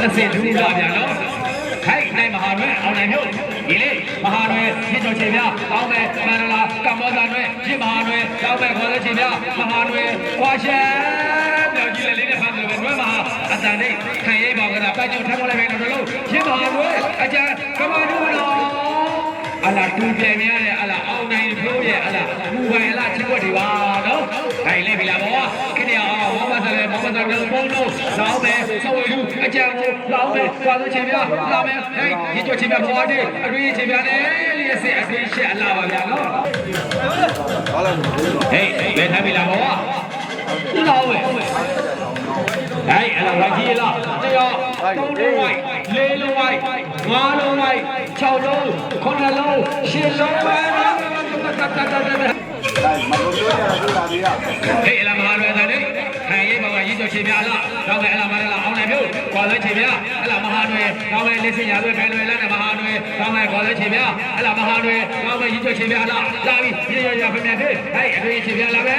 လက်စင်ထူလာပြန်နော်ခိုက်နိုင်မဟာရွယ်အောင်နိုင်မြို့ဒီလေမဟာရွယ်ရစ်တော်ချေပြအောင်းမယ်မန္တလာကမ္ဘောဇာရွယ်ရစ်မဟာရွယ်တောင်းမယ်ခေါ်တဲ့ချေပြမဟာရွယ်ခွာရှမ်းပြောကြည့်လေလေးနဲ့ဖတ်တယ်ပဲရွယ်မဟာအတန်နဲ့ခံရိပ်ပါကတာပတ်ကျုံထမ်းမလိုက်ပဲတော့လို့ရစ်မဟာရွယ်အကြံကမ္ဘာဒူနော်အလားတူပြန်များတယ်အလားအောင်နိုင်ပြောရဲ့အလားဘူပိုင်အလားချစ်ွက်တွေပါနော်ခိုင်လေးပြီလားဘောခင်ဗျာမော ဝန်သာလုံးပုံလုံးလောင်းမယ်ဆောက်ဝေလူအကြံကိုလောင်းမယ်ပါလို့ချေပြလာမယ်ဟဲ့ရေကျော်ချေပြပေါ်တယ်အတွေ့ချေပြတယ်လျက်စစ်အစင်းရှက်အလာပါဗျာနော်ဟုတ်လားဟေးဘယ်ထမ်းပြီလားဘောကဒီလောက်ပဲဟဲ့အဲ့တော့ဝကြီးလားတယောက်၃လုံးဝိုက်၄လုံးဝိုက်၅လုံးဝိုက်၆လုံး၇လုံး၈လုံးပဲနော်တတ်တတ်တတ်တတ်ဟဲ့လာမလာရတာလေ ခံရေးပါကရည်ကျော်ချေပြလားတော့ပဲအလားမလားအောင်နိုင်ပြုတ်ကွာလဲချေပြအလားမဟာရွယ်တော့ပဲလက်စင်ရသွဲဖယ်လွယ်လားနဲ့မဟာရွယ်တော့ပဲကွာလဲချေပြအလားမဟာရွယ်တော့ပဲရည်ကျော်ချေပြလားလာပြီရရရဖမြတ်ဖေးဟဲ့အတွင်းချေပြလာပဲ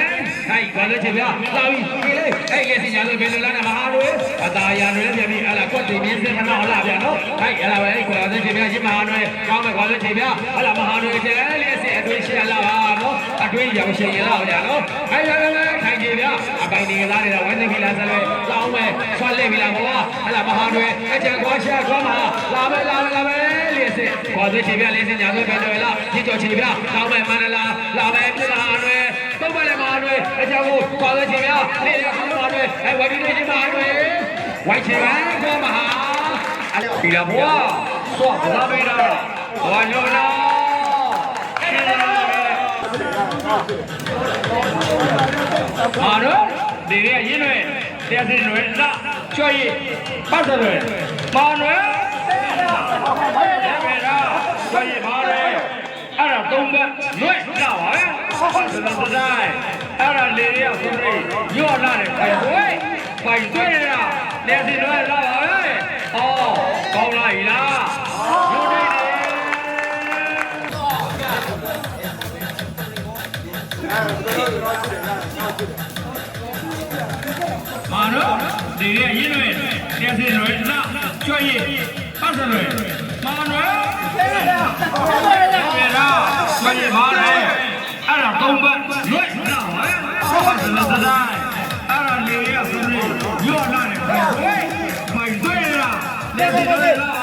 ဟဲ့ကွာလဲချေပြလာပြီဒီလေဟဲ့လက်စင်ရသွဲဖယ်လွယ်လားနဲ့မဟာရွယ်အသာရရွယ်လည်းပြန်ပြီအလားကွက်တင်မြင်းစင်ခဏဟလာပြန်နော်ဟဲ့အလားပဲကွာလဲချေပြရမဟာရွယ်တော့ပဲကွာလဲချေပြအလားမဟာရွယ်ကျဲလက်စင်အတွင်းရှေ့လာပါနော်အ တွင်းရောင်ရှင်ရလာဗျာနော်ဟဲ့ရရရခိုင်ကြပြအပိုင်နေသားနေတာဝင်းနေပြီလားဆက်လဲလောင်းမယ်ဆွတ်လက်ပြီလားဘောဟလာမဟာတွေအကြံကွာရှာကွာမှာလာမယ်လာမယ်လာမယ်လေးစစ်ခေါ်သွေးချေပြလေးစစ်ညာသွေးပဲတွေလားကြည့်ကြောချေပြလောင်းမယ်မန္တလာလာမယ်ပြည်မဟာတွေသုံးပါလေမဟာတွေအကြံကိုခေါ်သွေးချေပြလေးရမဟာတွေအဲဝဒီနေချေမဟာတွေဝိုက်ချေပန်းကွာမဟာပြီလားဘောသွားဘာပဲလားဘာလို့လား တယ်မာတော့ဒီရဲ့ရင်းရွယ်တရားစင်ရွယ်လာကျွတ်ရပတ်စရွယ်မာရွယ်ရမေရာကျွတ်ရမာရွယ်အဲ့ဒါသုံးဘက်လွဲ့လာပါပဲပတ်စတဲ့တိုင်းအဲ့ဒါလေရဆိုရင်ညော့လာတယ်ခိုင်ွယ်ပိုင်သွဲရတာတရားစင်ရွယ်လာပါပဲဩကောင်းလားဟီလား မာတော့ဒီရဲ့ရင်းရွယ်တရားစင်ရွယ်လာကျွတ်ရပတ်စရွယ်မာရွယ်ရမေရာကျွတ်ရမာရွယ်အဲ့ဒါသုံးဘက်လွဲ့လာပါပဲပတ်စတဲ့တိုင်းအဲ့ဒါလေရဆိုရင်ညော့လာတယ်ခိုင်ွယ်ပိုင်သွဲရတာတရားစင်ရွယ်လာ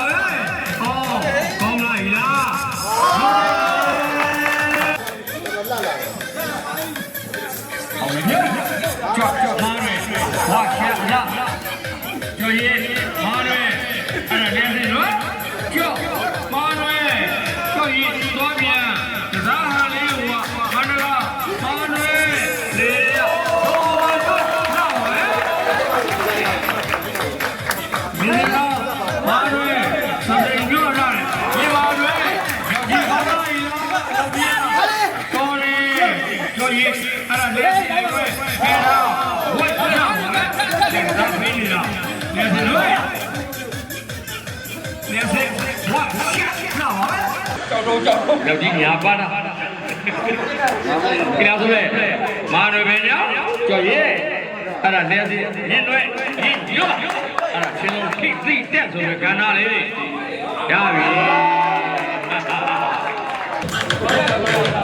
ရအဲ့ဒါလေးစီရွယ်ဖဲတော့ဝတ်ကြပါမယ်ဒါမင်းလားနေစလို့နေစဝတ်နော်ကြောက်တော့ကြောက်လောက်ကြီးညာပါတာကြည့်ရဆိုလေမာရွယ်ပဲညာကြော်ရဲအဲ့ဒါနေစီမြင်ွယ်ဒီရောအဲ့ဒါရှင်လုံးခိသိတက်ဆိုတဲ့ကဏ္ဍလေးရပြီ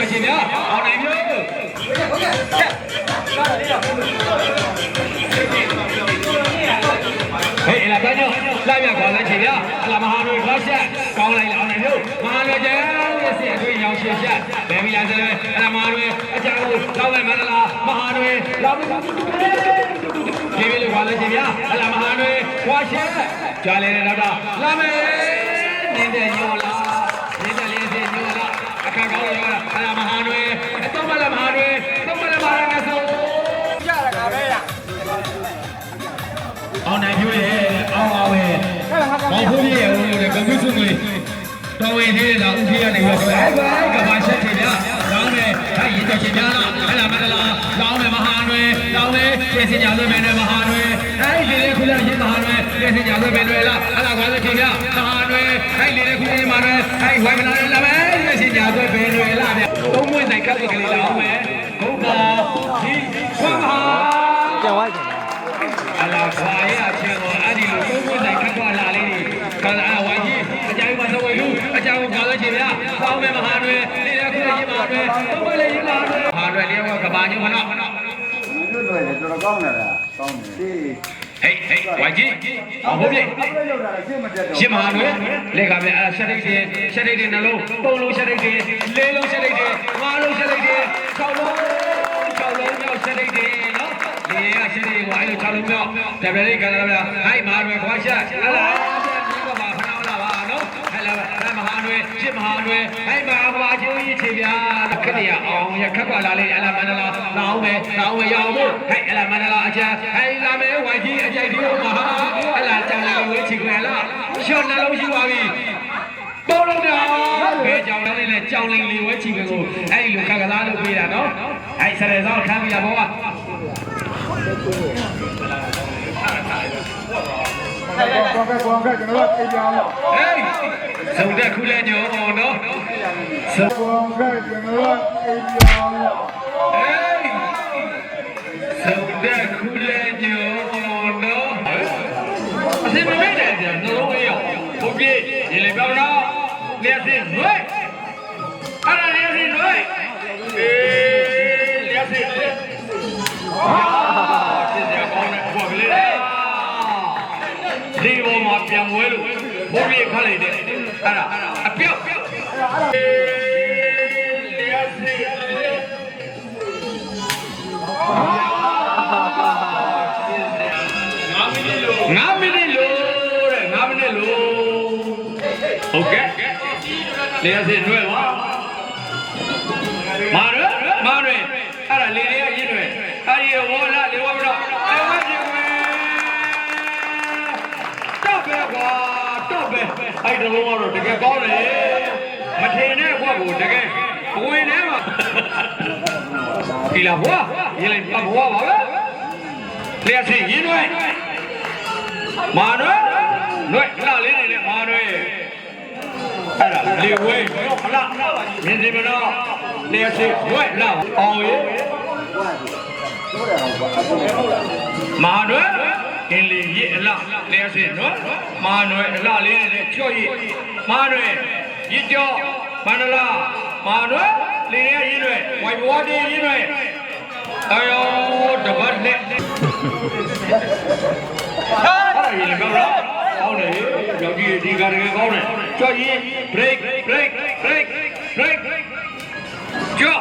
လဲချင်လဲရေးတော့ချင်ဗျာအောင်နိုင်မျိုးဟေးလာပြန်ရောလိုက်ပြန်ခေါ်လဲချင်ဗျာအလာမဟာတွေခေါ်ချက်ကောင်းလိုက်လားအောင်နိုင်မျိုးမဟာတွေကျဲရဲ့စီအတွင်းရောင်ရှင်းချက်ဘယ်မီလာစလဲအလာမဟာတွေအကြောင်းကိုတောင်းလိုက်မန္တလာမဟာတွေလောက်ပြီးဒီလိုခေါ်လဲချင်ဗျာအလာမဟာတွေခွာချက်ကြားလဲတော့လာမယ်နေတဲ့ညောလားနေတဲ့လေးစညောလားအခါကောင်းရော ရာမဟာနွယ်အသုံးမလမဟာနွယ်သုံးမလမဟာနွယ်ဆိုရတာကပဲလားအောင်နိုင်ပြိုးရဲ့အောင်အောင်ရဲ့ဘောဖူးကြီးရဲ့ဟိုလေကွန်ပျူတာတွေတော်ဝင်သေးတာဦးကြီးကနေပြီးတော့ဘိုင်ကဘာချက်ချင်ဗျာလောင်းတယ်ဟဲ့ရေတော်ချင်ဗျာလားဟဲ့လားမလားလောင်းတယ်မဟာနွယ်လောင်းတယ်ကျေစင်ညာလွဲ့မယ်နဲ့မဟာနွယ်ဟဲ့ဒီလေးခုလည်းရေမဟာနွယ်ကျေစင်ညာလွဲ့မယ်နွယ်လားဟဲ့လားကွာလို့ချင်ဗျာမဟာနွယ်ဟဲ့ဒီလေးခုလည်းမဟာနွယ်ဟဲ့ဝိုင်မလား ရေးမှာတွေသုံးဖို့လည်းရေးမှာတွေဟာတွေလေးကကဘာညမနော်မင်းတို့တွေလည်းတော်တော်ကောင်းနေတာကောင်းတယ်ဒီဟေးဟေးဝိုင်းကြီးအဘိုးပြေအပလောက်တာရှင်းမတက်တော့ရှင်းမဟာတွေလက်ကပဲအဲ့ရှက်တိတ်တွေရှက်တိတ်တွေနှလုံးသုံးလုံးရှက်တိတ်တွေလေးလုံးရှက်တိတ်တွေငါးလုံးရှက်တိတ်တွေ၆လုံး၆လုံးမြောက်ရှက်တိတ်တွေနော်ဒီကရှက်တိတ်ကိုအဲ့လို၆လုံးမြောက်တပည့်လေးကလည်းဗျာဟိုက်မာတွေခွာချက်ဟလာဒီကပါဖနာလာပါနော်ဟဲ့လာ မဟာတွေရှင်းမဟာတွေဟိုက်မာခွာချိုးကြီးချေဗျာခက်တရအောင်ရခက်ပါလာလေးအလာမန္တလာတောင်းမယ်တောင်းမယ်ရအောင်ဖို့ဟဲ့အလာမန္တလာအချမ်းဟဲ့လာမယ်ဝိုင်ကြီးအကြိုက်ဒီမဟာအလာကြောင်လေးဝေးချီခွဲလားရှော့နှလုံးရှိပါပြီပေါ်လို့တော့ဘယ်ကြောင်လဲလဲကြောင်လင်လီဝဲချီကကိုအဲ့ဒီလိုခက်ကစားလုပ်ပေးတာနော်အဲ့ဆရဲဆောင်ခံပြီးတာဘောကကောကဲကောကဲကျွန်တော်တို့အိမ်ကြောင်ဟေးစုံတဲ့ခုလဲညောအောင်နော်စုံကောကဲကျွန်တော်တို့အိမ်ကြောင်ဟေးစုံတဲ့ခုလဲညောအောင်နော် အစင်မမဲ့တဲ့နှလုံးလေးရောဘုပြေရေလေပြောင်းတော့လျှက်စင်ရွေးအဲ့ဒါလျှ ဘုရားခတ်လိုက်တဲ့အဲ့ဒါအပြောက်တရားစီငါမိနစ်လို့တဲ့ငါမိနစ်လို့ဟုတ်ကဲ့တရားစီနှွဲပါ အဲ့ဒီလုံးကတော့တကယ်ကောင်းတယ်မထင်တဲ့ဘွားကိုတကယ်ဘဝင်ထဲမှာဒီလာဘွားရေးလိုက်ဘွားပါပဲလျှက်စီရင်းနှွဲမာရနှွဲလာလေးနေနဲ့မာရအဲ့ဒါလေဝဲတော့ဖလားမြင်စီမတော့လျှက်စီဝဲလာအောင်ရေတို့တယ်အောင်ကွာအဲ့ဒါမာနွယ်အင်းလီရစ် အလားလျှက်စင်နော်မာနွယ်အလားလေးနဲ့ချော့ရစ်မာနွယ်ရစ်ကြောမန္တလာမာနွယ်လေရရင်းနွယ်ဝိုင်ဘဝတီရင်းနွယ်အယောတပတ်နဲ့ဟာရင်းကောင်းလားကောင်းတယ်ယောက်ျီးဒီကားတကယ်ကောင်းတယ်ချော့ရစ် break break break break ကြော့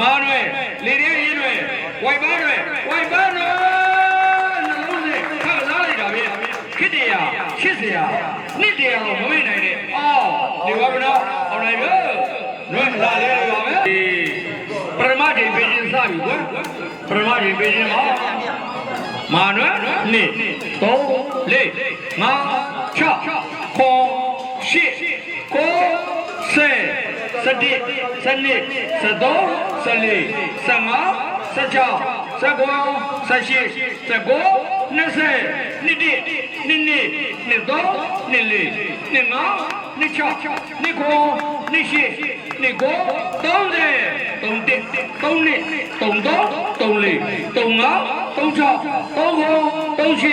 မာနွယ်လေရရင်းနွယ်ဝိုင်ဘာနွယ်ဝိုင်ဘာနွယ် နှလုံးနဲ့ခါစားလိုက်တာပဲခစ် တရားရှစ်စရာနှစ်တရားတော့မမေ့နိုင်နဲ့အော်ဒီဘာမနော်အောင်နိုင်ပြီနွဲ့လာလေးပါပဲပရမတ်ဒီပေးခြင်းစပြီကွပရမတ်ဒီပေးခြင်းပါမာနွဲ့နှစ်သုံးလေးငါး၆ခေါ်ရှစ်ကိုဆယ်စတိစနစ်စသုံးစလေးစငါစချောစကွန်စရှိစကို နှစ်ဆယ်နှစ်တိနှစ်နှစ်နှစ်သုံးနှစ်လေးနှစ်ငါနှစ်ချနှစ်ကိုနှစ်ရှိနှစ်ကိုသုံးဆယ်သုံးတစ်သုံးနှစ်သုံးသုံးသုံးလေးသုံးငါသုံးချသုံးကိုသုံးရှိ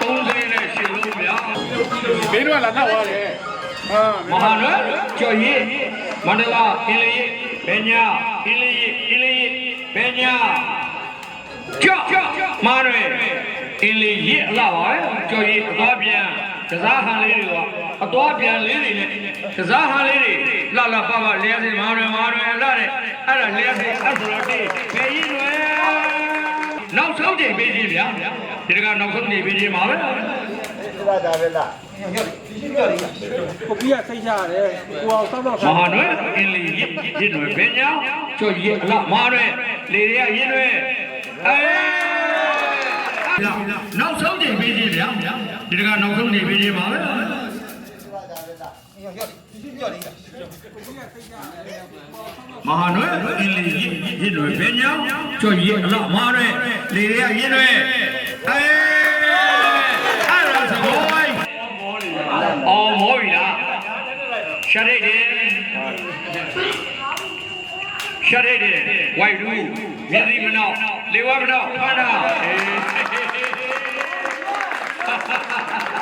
သုံးဆယ်နဲ့ရှင်လို့ဗျာမင်းတို့ကလာနောက်သွားတယ်ဟာမဟာနွယ်ကျော်ရည်မန္တလာအင်းလေးဘယ်ညာအင်းလေးအင်းလေးဘယ်ညာကျော်မဟာနွယ် အင်းလေးရစ်အလားပါကျော်ရည်အသွားပြန်ကစားဟန်လေးတွေကအသွားပြန်လေးတွေနဲ့ကစားဟန်လေးတွေလှလှပပလျှက်စင်မဟာနွယ်မဟာနွယ်အလားတဲ့အဲ့ဒါလျှက်စင်အဲ့ဆိုတော့ဒီဘယ်ကြီးနွယ်နောက်ဆုံးချိန်ပေးခြင်းဗျာဒီကနောက်ဆုံးချိန်ပေးခြင်းပါပဲဒါဒါပဲလားကိုပြီးကစိတ်ချရတယ်ကိုအောင်စောက်တော့မဟာနွယ်အင်းလီရစ်ရစ်နွယ်ဘယ်ညာကျော်ရစ်အလားမဟာနွယ်လေရရင်းနွယ်အဲ နောက်ဆုံးချိန်ပေးခြင်းဗျာဒီကနောက်ဆုံးချိန်ပေးခြင်းပါပဲဒါပဲလားမဟာနွယ်အင်းလေးရင်းတွေဘယ်ညောင်းကြော်ရည်အလားမဟာနွယ်လေရရင်းတွေအေးအဲ့ဒါဆိုဘိုးအော်မောပြီလားရှာရိတ်တယ်ရှာရိတ်တယ်ဝိုက်လူမြင်းစီမနောက်လေဝမနောက်ဖားတာအေး ハハハハ!